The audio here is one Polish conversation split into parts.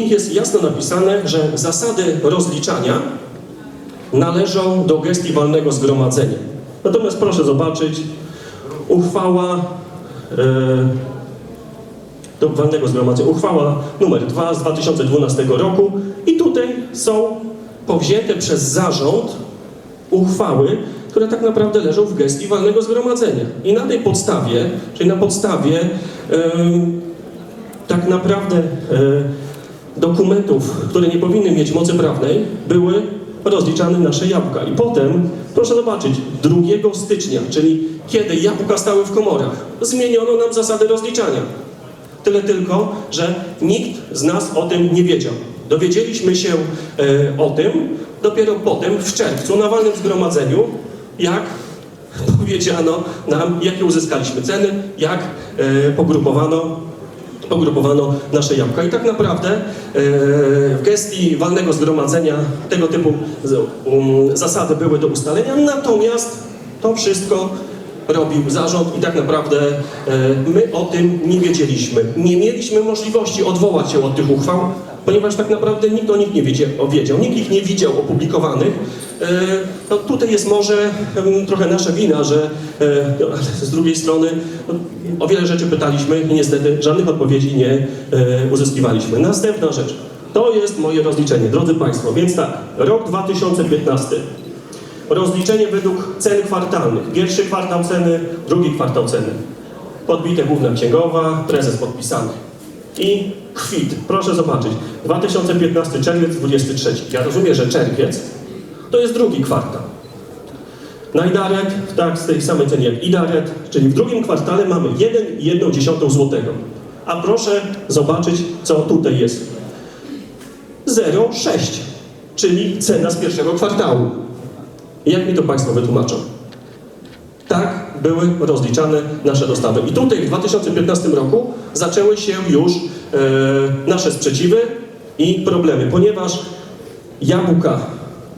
nich jest jasno napisane, że zasady rozliczania należą do gestii walnego zgromadzenia. Natomiast proszę zobaczyć, uchwała e, do walnego zgromadzenia, uchwała numer 2 z 2012 roku i tutaj są powzięte przez zarząd uchwały, które tak naprawdę leżą w gestii walnego zgromadzenia. I na tej podstawie, czyli na podstawie tak naprawdę e, dokumentów, które nie powinny mieć mocy prawnej, były rozliczane nasze jabłka. I potem, proszę zobaczyć, 2 stycznia, czyli kiedy jabłka stały w komorach, zmieniono nam zasady rozliczania. Tyle tylko, że nikt z nas o tym nie wiedział. Dowiedzieliśmy się e, o tym dopiero potem, w czerwcu, na walnym zgromadzeniu, jak powiedziano nam, jakie uzyskaliśmy ceny, jak e, pogrupowano pogrupowano nasze jabłka. I tak naprawdę e, w gestii walnego zgromadzenia tego typu um, zasady były do ustalenia, natomiast to wszystko robił zarząd i tak naprawdę e, my o tym nie wiedzieliśmy. Nie mieliśmy możliwości odwołać się od tych uchwał, ponieważ tak naprawdę nikt o nich nie wiedział nikt ich nie widział opublikowanych. E, No tutaj jest może em, trochę nasza wina, że e, no, z drugiej strony no, o wiele rzeczy pytaliśmy i niestety żadnych odpowiedzi nie e, uzyskiwaliśmy. Następna rzecz. To jest moje rozliczenie, drodzy Państwo. Więc tak, rok 2015. Rozliczenie według cen kwartalnych. Pierwszy kwartał ceny, drugi kwartał ceny. Podbite główna księgowa, prezes podpisany. I kwit. Proszę zobaczyć. 2015 czerwiec, 23. Ja rozumiem, że czerwiec to jest drugi kwartał. Najdaret, tak, z tej samej ceny jak Idaret, czyli w drugim kwartale mamy 1,1 złotego. A proszę zobaczyć, co tutaj jest. 0,6, czyli cena z pierwszego kwartału. Jak mi to Państwo wytłumaczą? Tak były rozliczane nasze dostawy. I tutaj w 2015 roku zaczęły się już e, nasze sprzeciwy i problemy, ponieważ jabłka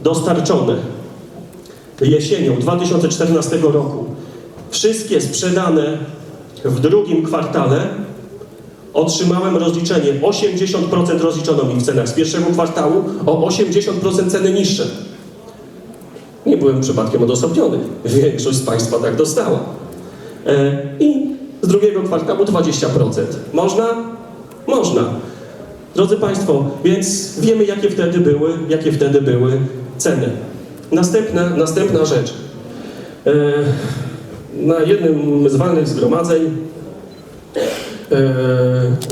dostarczone jesienią 2014 roku, wszystkie sprzedane w drugim kwartale, otrzymałem rozliczenie 80% rozliczono mi w cenach z pierwszego kwartału, o 80% ceny niższe. Nie byłem przypadkiem odosobniony. Większość z Państwa tak dostała. E, I z drugiego kwartału 20%. Można? Można. Drodzy Państwo, więc wiemy, jakie wtedy były, jakie wtedy były ceny. Następna, następna rzecz. E, Na jednym z walnych zgromadzeń e,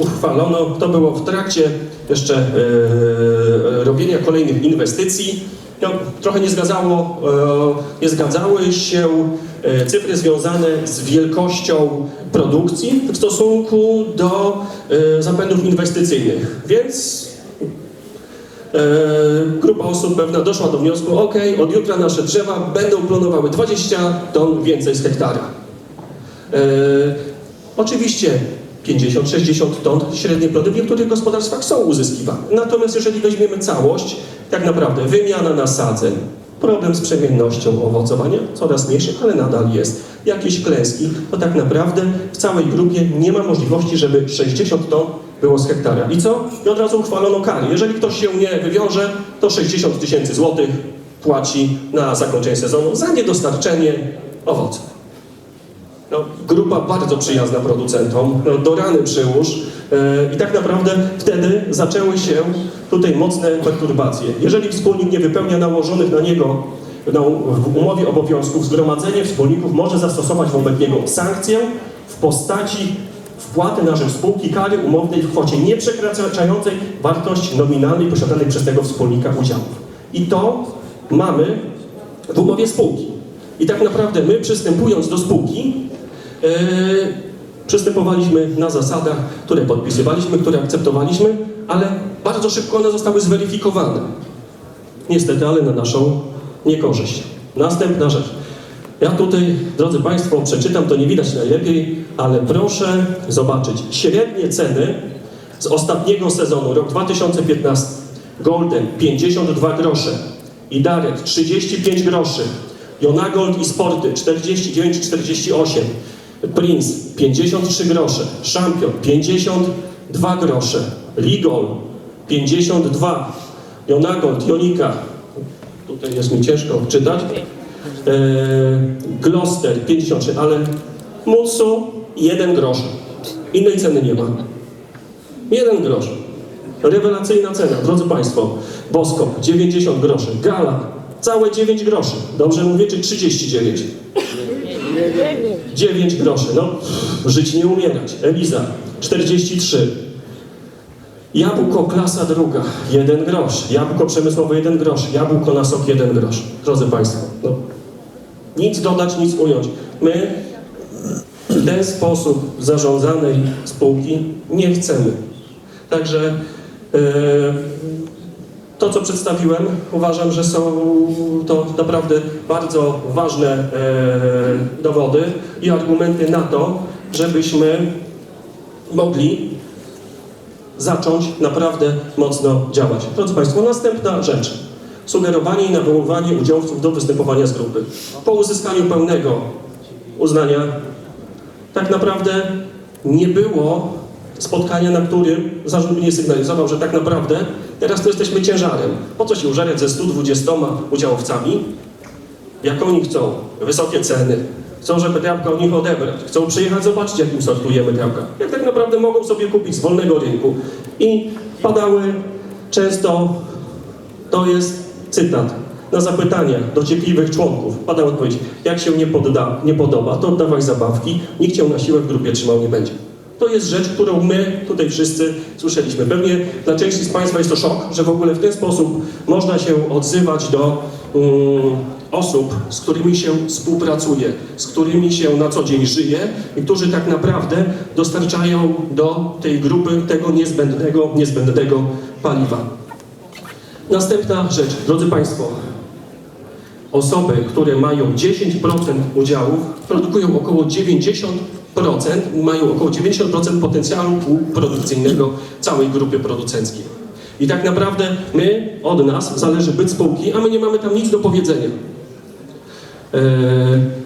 uchwalono, to było w trakcie jeszcze e, robienia kolejnych inwestycji. No, trochę nie zgadzało, nie zgadzały się cyfry związane z wielkością produkcji w stosunku do zapędów inwestycyjnych. Więc grupa osób pewna doszła do wniosku, ok, od jutra nasze drzewa będą planowały 20 ton więcej z hektara. E, oczywiście 50-60 ton średnie plody w niektórych gospodarstwach są uzyskiwane. Natomiast jeżeli weźmiemy całość, tak naprawdę wymiana nasadzeń, problem z przemiennością owocowania, coraz mniejszy, ale nadal jest. Jakieś klęski, to tak naprawdę w całej grupie nie ma możliwości, żeby 60 ton było z hektara. I co? I od razu uchwalono kary. Jeżeli ktoś się nie wywiąże, to 60 tysięcy złotych płaci na zakończenie sezonu za niedostarczenie owoców. No, grupa bardzo przyjazna producentom, no, do rany przyłóż e, i tak naprawdę wtedy zaczęły się tutaj mocne perturbacje. Jeżeli wspólnik nie wypełnia nałożonych na niego no, w umowie obowiązków, zgromadzenie wspólników może zastosować wobec niego sankcję w postaci wpłaty na rzecz spółki kary umownej w kwocie nieprzekraczającej wartości nominalnej posiadanej przez tego wspólnika udziałów. I to mamy w umowie spółki. I tak naprawdę my przystępując do spółki, e, przystępowaliśmy na zasadach, które podpisywaliśmy, które akceptowaliśmy, ale bardzo szybko one zostały zweryfikowane. Niestety, ale na naszą niekorzyść. Następna rzecz. Ja tutaj, drodzy Państwo, przeczytam, to nie widać najlepiej, ale proszę zobaczyć. Średnie ceny z ostatniego sezonu, rok 2015. Golden 52 grosze, Idaret 35 groszy, Jonagold i Sporty 49,48, Prince 53 grosze, Champion 52 grosze, Ligol 52, Jonagold, Jonika, tutaj jest mi ciężko czytać, Gloucester 53, ale Mutsu 1 grosz. Innej ceny nie ma. Jeden grosz. Rewelacyjna cena, drodzy Państwo. Bosko 90 groszy. Gala całe 9 groszy. Dobrze mówię, czy 39? 9 groszy. No, żyć nie umierać. Eliza 43. Jabłko klasa druga, 1 grosz. Jabłko przemysłowe 1 grosz. Jabłko na sok 1 grosz. Drodzy Państwo, nic dodać, nic ująć. My w ten sposób zarządzanej spółki nie chcemy. Także e, to, co przedstawiłem, uważam, że są to naprawdę bardzo ważne e, dowody i argumenty na to, żebyśmy mogli zacząć naprawdę mocno działać. Drodzy Państwo, następna rzecz. Sugerowanie i nawoływanie udziałowców do występowania z grupy. Po uzyskaniu pełnego uznania tak naprawdę nie było spotkania, na którym zarząd by nie sygnalizował, że tak naprawdę teraz to jesteśmy ciężarem. Po co się użerać ze 120 udziałowcami? Jak oni chcą? Wysokie ceny. Chcą, żeby jabłka od nich odebrać. Chcą przyjechać, zobaczyć, jakim sortujemy jabłka. Jak tak naprawdę mogą sobie kupić z wolnego rynku. I padały często, to jest cytat, na zapytania dociekliwych członków padała odpowiedź, jak się nie, podda, nie podoba, to oddawaj zabawki, nikt cię na siłę w grupie trzymał nie będzie. To jest rzecz, którą my tutaj wszyscy słyszeliśmy. Pewnie dla części z Państwa jest to szok, że w ogóle w ten sposób można się odzywać do mm, osób, z którymi się współpracuje, z którymi się na co dzień żyje i którzy tak naprawdę dostarczają do tej grupy tego niezbędnego, niezbędnego paliwa. Następna rzecz, drodzy Państwo, osoby, które mają 10% udziałów, produkują około 90%, mają około 90% potencjału produkcyjnego całej grupy producenckiej. I tak naprawdę my, od nas zależy byt spółki, a my nie mamy tam nic do powiedzenia. E,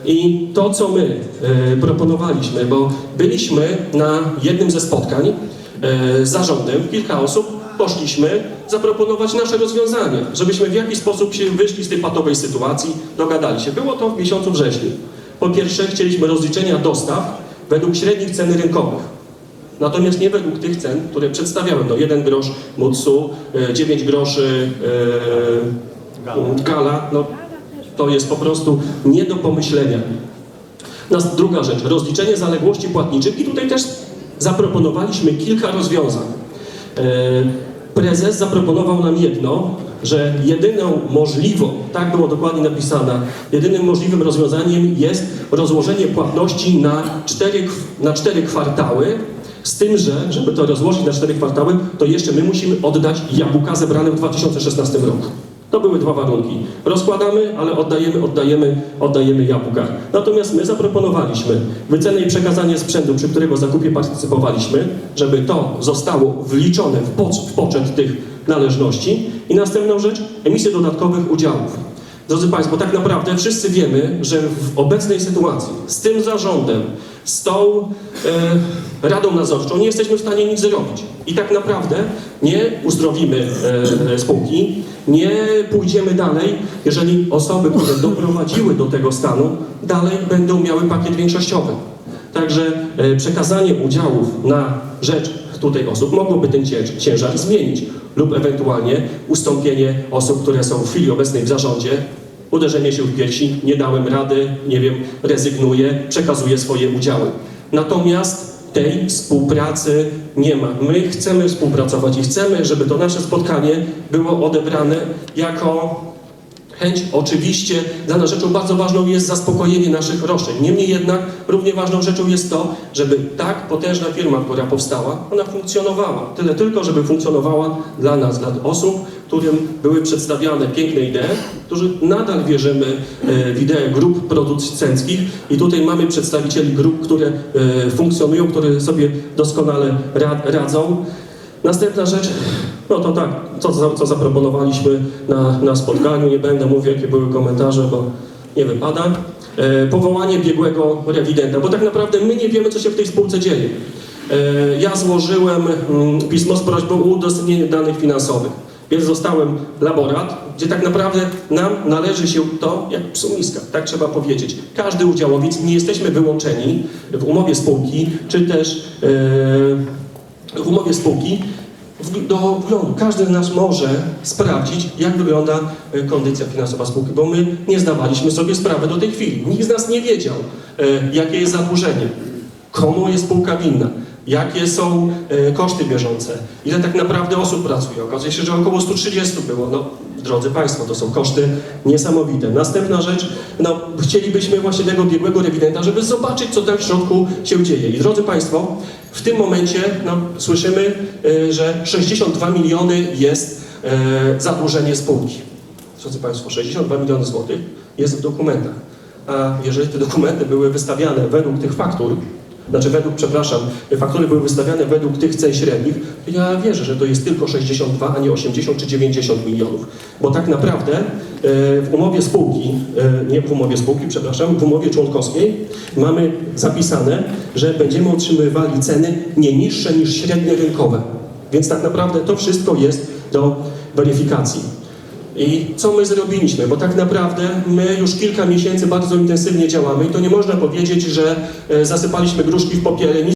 I to, co my e, proponowaliśmy, bo byliśmy na jednym ze spotkań e, z zarządem, kilka osób, poszliśmy zaproponować nasze rozwiązania, żebyśmy w jakiś sposób się wyszli z tej patowej sytuacji, dogadali się. Było to w miesiącu wrześniu. Po pierwsze, chcieliśmy rozliczenia dostaw według średnich cen rynkowych. Natomiast nie według tych cen, które przedstawiałem. No 1 grosz Mutsu, e, 9 groszy e, Gala. No, to jest po prostu nie do pomyślenia. Nas, druga rzecz, rozliczenie zaległości płatniczych i tutaj też zaproponowaliśmy kilka rozwiązań. E, Prezes zaproponował nam jedno, że jedyną możliwą, tak było dokładnie napisane, jedynym możliwym rozwiązaniem jest rozłożenie płatności na cztery, na cztery kwartały, z tym, że żeby to rozłożyć na cztery kwartały, to jeszcze my musimy oddać jabłka zebrane w 2016 roku. To były dwa warunki. Rozkładamy, ale oddajemy, oddajemy, oddajemy jabłka. Natomiast my zaproponowaliśmy wycenę i przekazanie sprzętu, przy którego zakupie partycypowaliśmy, żeby to zostało wliczone w, pocz- w poczet tych należności. I następną rzecz, emisję dodatkowych udziałów. Drodzy Państwo, tak naprawdę wszyscy wiemy, że w obecnej sytuacji z tym zarządem, z tą e, radą nadzorczą nie jesteśmy w stanie nic zrobić. I tak naprawdę nie uzdrowimy e, spółki, nie pójdziemy dalej, jeżeli osoby, które doprowadziły do tego stanu, dalej będą miały pakiet większościowy. Także e, przekazanie udziałów na rzecz tutaj osób mogłoby ten cięż- ciężar zmienić lub ewentualnie ustąpienie osób, które są w chwili obecnej w zarządzie, uderzenie się w piersi, nie dałem rady, nie wiem, rezygnuję, przekazuję swoje udziały. Natomiast tej współpracy nie ma. My chcemy współpracować i chcemy, żeby to nasze spotkanie było odebrane jako chęć. Oczywiście dla nas rzeczą bardzo ważną jest zaspokojenie naszych roszczeń. Niemniej jednak równie ważną rzeczą jest to, żeby tak potężna firma, która powstała, ona funkcjonowała. Tyle tylko, żeby funkcjonowała dla nas, dla osób, którym były przedstawiane piękne idee, którzy nadal wierzymy e, w ideę grup producenckich i tutaj mamy przedstawicieli grup, które e, funkcjonują, które sobie doskonale ra- radzą. Następna rzecz, no to tak, co, co zaproponowaliśmy na, na spotkaniu, nie będę mówił jakie były komentarze, bo nie wypada. E, powołanie biegłego rewidenta, bo tak naprawdę my nie wiemy, co się w tej spółce dzieje. E, Ja złożyłem mm, pismo z prośbą o udostępnienie danych finansowych. Więc dostałem laborat, gdzie tak naprawdę nam należy się to jak psu miska, tak trzeba powiedzieć. Każdy udziałowiec, nie jesteśmy wyłączeni w umowie spółki, czy też e, w umowie spółki do wglądu. Każdy z nas może sprawdzić, jak wygląda e, kondycja finansowa spółki, bo my nie zdawaliśmy sobie sprawy do tej chwili. Nikt z nas nie wiedział, e, jakie jest zadłużenie, komu jest spółka winna, jakie są e, koszty bieżące, ile tak naprawdę osób pracuje. Okazuje się, że około 130 było. No, drodzy Państwo, to są koszty niesamowite. Następna rzecz, no, chcielibyśmy właśnie tego biegłego rewidenta, żeby zobaczyć, co tam w środku się dzieje. I drodzy Państwo, w tym momencie no, słyszymy, e, że 62 miliony jest e, zadłużenie spółki. Drodzy Państwo, 62 miliony złotych jest w dokumentach. A jeżeli te dokumenty były wystawiane według tych faktur, znaczy według, przepraszam, faktury były wystawiane według tych cen średnich, ja wierzę, że to jest tylko 62, a nie 80 czy 90 milionów. Bo tak naprawdę e, w umowie spółki, e, nie w umowie spółki, przepraszam, w umowie członkowskiej mamy zapisane, że będziemy otrzymywali ceny nie niższe niż średnie rynkowe. Więc tak naprawdę to wszystko jest do weryfikacji. I co my zrobiliśmy? Bo tak naprawdę my już kilka miesięcy bardzo intensywnie działamy i to nie można powiedzieć, że e, zasypaliśmy gruszki w popiele, nic